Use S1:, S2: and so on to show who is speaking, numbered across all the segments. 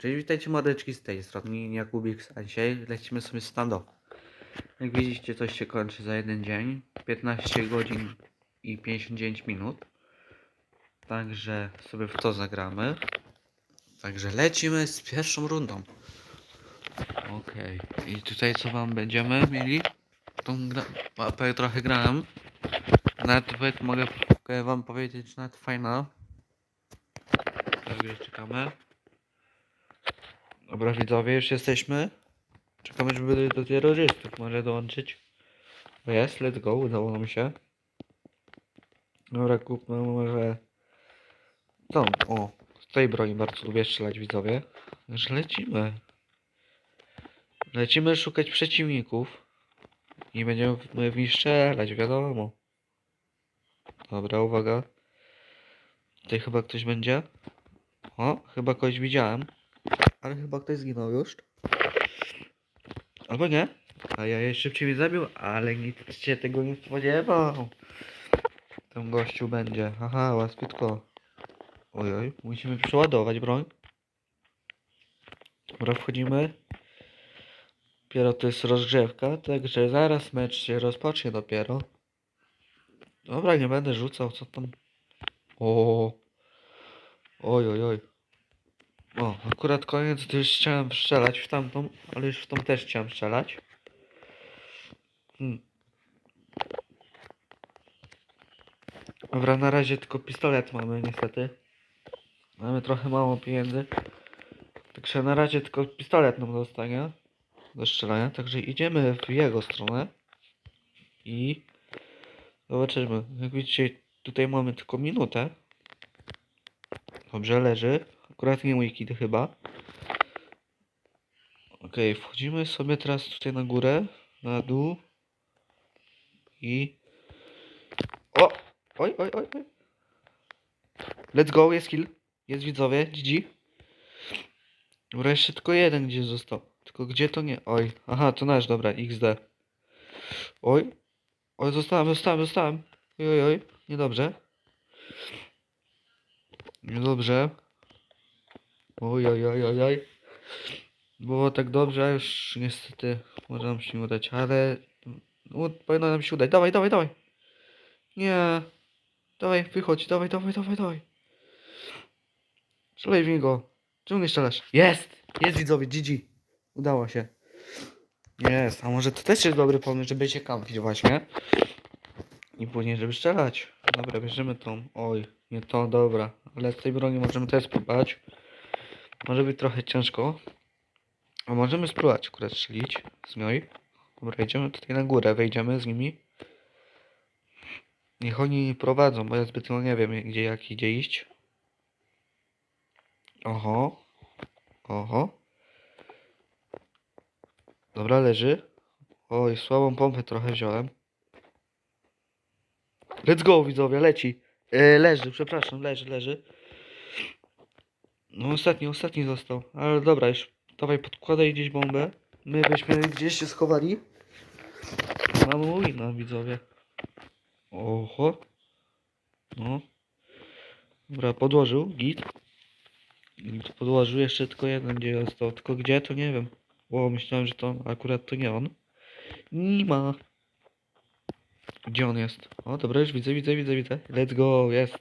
S1: Czyli witajcie mordeczki z tej strony, Jakubik, a dzisiaj lecimy sobie stand-up. Jak widzicie, coś się kończy za jeden dzień, 15 godzin i 59 minut. Także sobie w to zagramy. Także lecimy z pierwszą rundą. Okej, i tutaj co wam będziemy mieli? Tą gra... mapę trochę grałem. Nawet mogę wam powiedzieć, nawet fajna. Także czekamy. Dobra widzowie, już jesteśmy. Czekamy, żeby do terrorystów może dołączyć. Jest, let's go, udało nam się. Dobra, kupmy może... Tą, o, z tej broni bardzo lubię strzelać widzowie. Także lecimy. Lecimy szukać przeciwników. I będziemy w nich strzelać, wiadomo. Dobra, uwaga. Tutaj chyba ktoś będzie. O, chyba kogoś widziałem. Ale chyba ktoś zginął już. Albo nie. A ja je szybciej mnie zabił, ale nikt się tego nie spodziewał. Ten gościu będzie. Aha, łaskutko. Ojoj, musimy przeładować broń. Dobra, wchodzimy. Dopiero to jest rozgrzewka, także zaraz mecz się rozpocznie dopiero. Dobra, nie będę rzucał, co tam. O. Oj, oj, oj. O, akurat koniec, już chciałem strzelać w tamtą, ale już w tą też chciałem strzelać. Hmm. Dobra, na razie tylko pistolet mamy niestety. Mamy trochę mało pieniędzy. Także na razie tylko pistolet nam zostanie do strzelania. Także idziemy w jego stronę. I zobaczymy. Jak widzicie, tutaj mamy tylko minutę. Dobrze, leży. Akurat nie mój kid chyba. Okej, wchodzimy sobie teraz tutaj na górę, na dół. I... O! Oj, oj, oj, oj. Let's go, jest kill. Jest widzowie, GG. Dobra, jeszcze tylko jeden gdzie został. Tylko gdzie to nie... Oj, aha, to nasz, dobra, XD. Oj. Oj, zostałem, zostałem, zostałem. Oj, oj, oj, niedobrze. Niedobrze. Oj, oj, oj, oj, oj. Było tak dobrze, a już niestety może nam się nie udać, ale no, powinno nam się udać. Dawaj, dawaj, dawaj. Nie. Dawaj, wychodź, dawaj, dawaj, dawaj, dawaj. Strzelaj w niego. Czemu nie strzelasz? Jest! Jest widzowie, GG. Udało się. Jest, a może to też jest dobry pomysł, żeby się kampić właśnie. I później, żeby strzelać. Dobra, bierzemy tą. Oj, nie to, dobra. Ale z tej broni możemy też spróbować. Może być trochę ciężko. A możemy spróbować akurat strzelić z niej. Dobra, idziemy tutaj na górę, wejdziemy z nimi. Niech oni prowadzą, bo ja zbytnio nie wiem gdzie, jak idzie iść. Oho. Oho. Dobra, leży. Oj, słabą pompę trochę wziąłem. Let's go, widzowie, leci. E, leży, przepraszam, leży, leży. No ostatni, ostatni został. Ale dobra, już dawaj podkładaj gdzieś bombę. My byśmy gdzieś się schowali. Mamy wina, widzowie. Oho. No. Dobra, podłożył, git. Git podłożył, jeszcze tylko jeden gdzie został. Tylko gdzie, to nie wiem. O, myślałem, że to akurat to nie on. Nie ma. Gdzie on jest? O, dobra, już widzę, widzę, widzę, widzę. Let's go, jest.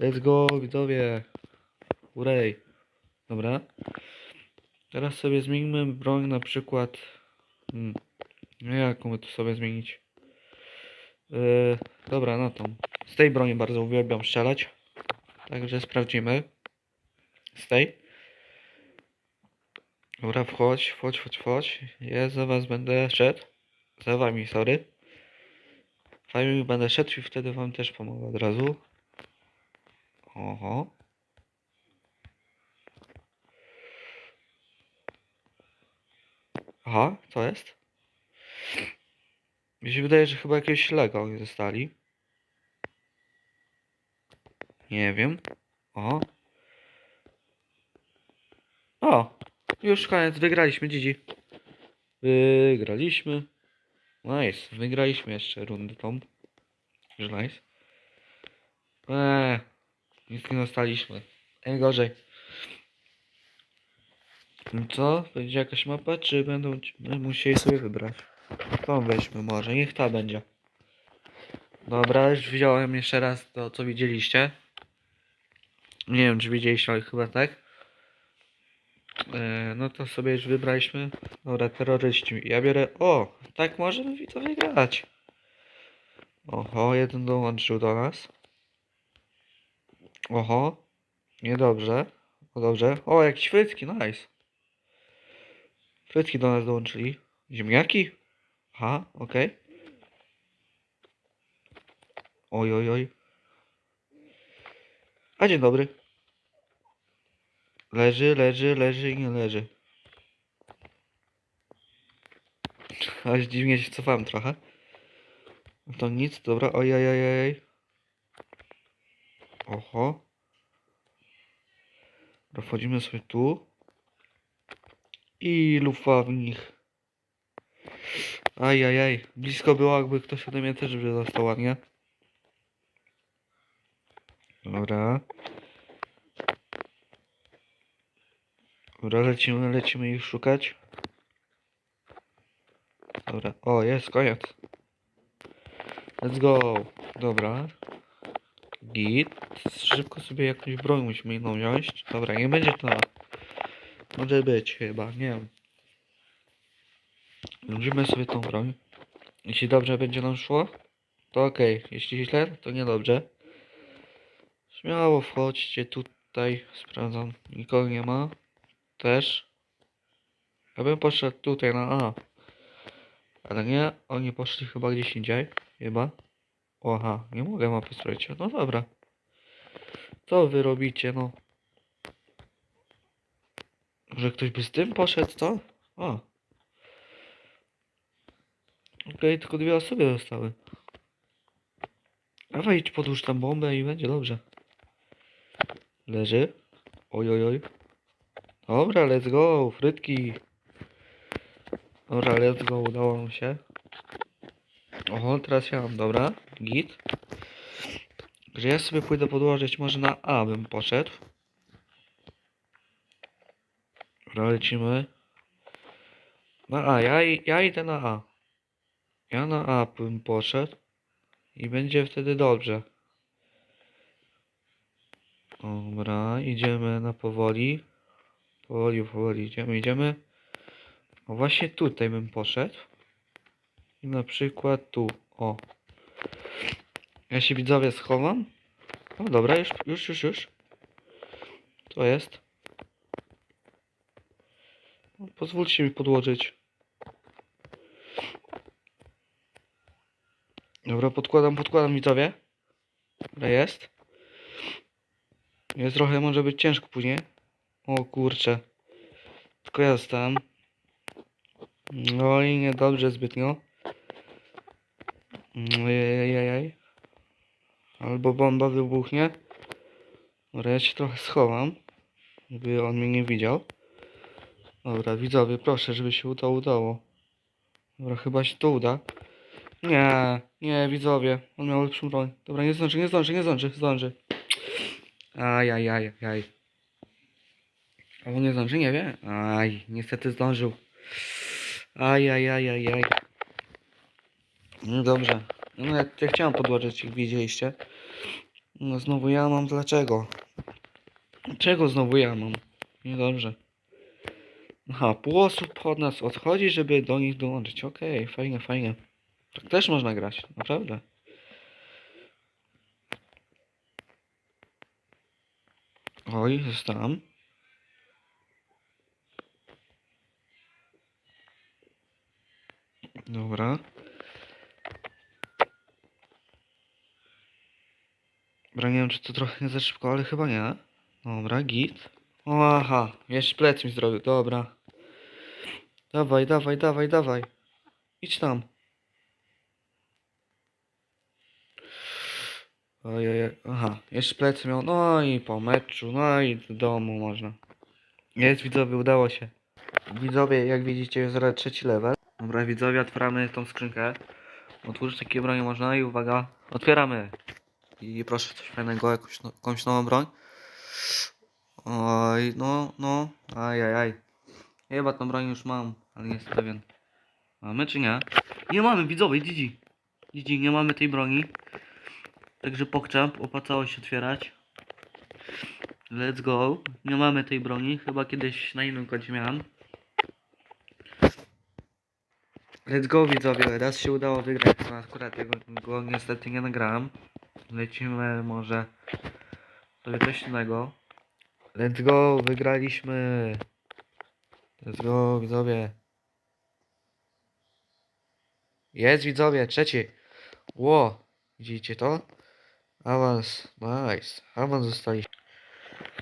S1: Let's go, widzowie. Urej. Dobra. Teraz sobie zmieńmy broń na przykład. Hmm. No jaką my tu sobie zmienić? Yy, dobra, no tą. Z tej broni bardzo uwielbiam strzelać. Także sprawdzimy. Z tej. Dobra, wchodź, wchodź, wchodź, wchodź. Ja za was będę szedł. Za wami, sorry. Fajnie będę szedł i wtedy wam też pomogę od razu. Oho. Aha, co jest? Mi się wydaje, że chyba jakieś Lego oni zostali. Nie wiem. O. O! Już koniec, wygraliśmy, GG. Wygraliśmy. Nice, wygraliśmy jeszcze rundę tą. Już nice. Eee, nic nie dostaliśmy. Najgorzej. I Co? Będzie jakaś mapa, czy będą będziemy musieli sobie wybrać? Tą weźmy może, niech ta będzie. Dobra, już wziąłem jeszcze raz to, co widzieliście. Nie wiem, czy widzieliście, ale chyba tak. E, no to sobie już wybraliśmy. Dobra, terroryści. Ja biorę... O! Tak możemy widzowie grać. Oho, jeden dołączył do nas. Oho. Niedobrze. O, dobrze. O, jakieś frytki, nice. Frytki do nas dołączyli. Ziemniaki? Aha, okej. Oj, oj, oj. A dzień dobry. Leży, leży, leży i nie leży. Aż dziwnie się cofałem trochę. To nic, dobra, oj, oj, oj, oj. Oho. Wchodzimy sobie tu. I lufa w nich. Ajajaj, blisko było, jakby ktoś ode mnie też by został ładnie. Dobra. Dobra, lecimy, lecimy ich szukać. Dobra, o, jest, koniec. Let's go. Dobra. Git. Szybko sobie jakąś broń musimy inną wziąć. Dobra, nie będzie to. Może być chyba, nie wiem. Wziąmy sobie tą broń. Jeśli dobrze będzie nam szło, to okej. Jeśli źle, to niedobrze. Śmiało wchodźcie tutaj. Sprawdzam. Nikogo nie ma. Też. Ja bym poszedł tutaj na A. Ale nie, oni poszli chyba gdzieś indziej. Chyba. Oha, nie mogę mapy sprawdzić. No dobra. Co wy robicie, no? Że ktoś by z tym poszedł, co? O. Okej, tylko dwie osoby zostały. Dawaj, idź podłóż tam bombę i będzie dobrze. Leży. Oj, oj, oj. Dobra, let's go, frytki. Dobra, let's go, udało nam się. Oho, teraz ja mam, dobra, git. Że ja sobie pójdę podłożyć, może na A bym poszedł. Dobra, lecimy. Na A, ja, ja idę na A. Ja na A bym poszedł. I będzie wtedy dobrze. Dobra, idziemy na powoli. Powoli, powoli idziemy, idziemy. O właśnie tutaj bym poszedł. I na przykład tu. O. Ja się widzowie schowam. O dobra, już, już, już, już. To jest. Pozwólcie mi podłożyć. Dobra, podkładam, podkładam widzowie. Dobra, jest. Jest trochę, może być ciężko później. O kurczę. Tylko ja zostałem. No i niedobrze zbytnio. Ojej. Albo bomba wybuchnie. Dobra, ja się trochę schowam. Żeby on mnie nie widział. Dobra, widzowie, proszę, żeby się to udało. Dobra, chyba się to uda. Nie, nie, widzowie. On miał lepszą broń. Dobra, nie zdąży, nie zdąży, nie zdąży, zdąży. Ajajaj, aj. Albo nie zdąży, nie wie? Aj, niestety zdążył. Ajajajajaj. No dobrze. No ja, ja chciałem podłożyć, jak widzieliście. No znowu ja mam, dlaczego? Czego znowu ja mam? Niedobrze. Aha, pół osób od nas odchodzi, żeby do nich dołączyć. Okej, fajnie, fajnie. Tak też można grać, naprawdę. Oj, zostałem. Dobra. Dobra, nie wiem, czy to trochę za szybko, ale chyba nie. Dobra, git. Aha, jeszcze plec mi zrobił, dobra. Dawaj, dawaj, dawaj, dawaj. Idź tam. Ojej, aha, jeszcze plecy miał, no i po meczu, no i do domu można. Jest widzowie, udało się. Widzowie, jak widzicie, jest zaraz trzeci level. Dobra, widzowie, otwieramy tą skrzynkę. Otwórz takie bronie można i uwaga, otwieramy. I proszę coś fajnego, jakąś, no, jakąś nową broń. Oj, no, no, ajajaj. Chyba tą broń już mam, ale nie jestem pewien. Mamy czy nie? Nie mamy, widzowie, GG. GG, nie mamy tej broni. Także pokczamp, opłacało się otwierać. Let's go. Nie mamy tej broni, chyba kiedyś na innym kodzie miałem. Let's go widzowie, raz się udało wygrać, no akurat tego go niestety nie nagrałem. Lecimy może sobie coś innego. Let's go, wygraliśmy. Let's go widzowie. Jest widzowie, trzeci. Ło, widzicie to? Awans, nice. Awans zostaliśmy.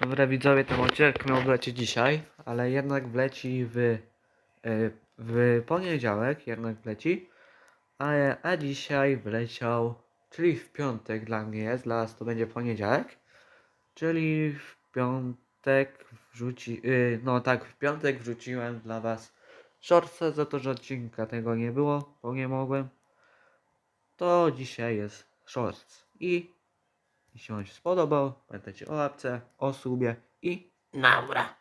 S1: Dobra widzowie, ten odcinek miał wlecieć dzisiaj, ale jednak wleci w, y, w poniedziałek, jednak wleci. A, a dzisiaj wleciał, czyli w piątek dla mnie jest, dla was to będzie poniedziałek. Czyli w piątek wrzuci, y, no tak, w piątek wrzuciłem dla was shortsa za to, że odcinka tego nie było, bo nie mogłem. To dzisiaj jest shorts i jeśli wam się spodobał, pamiętajcie o łapce, o subie i
S2: Naura.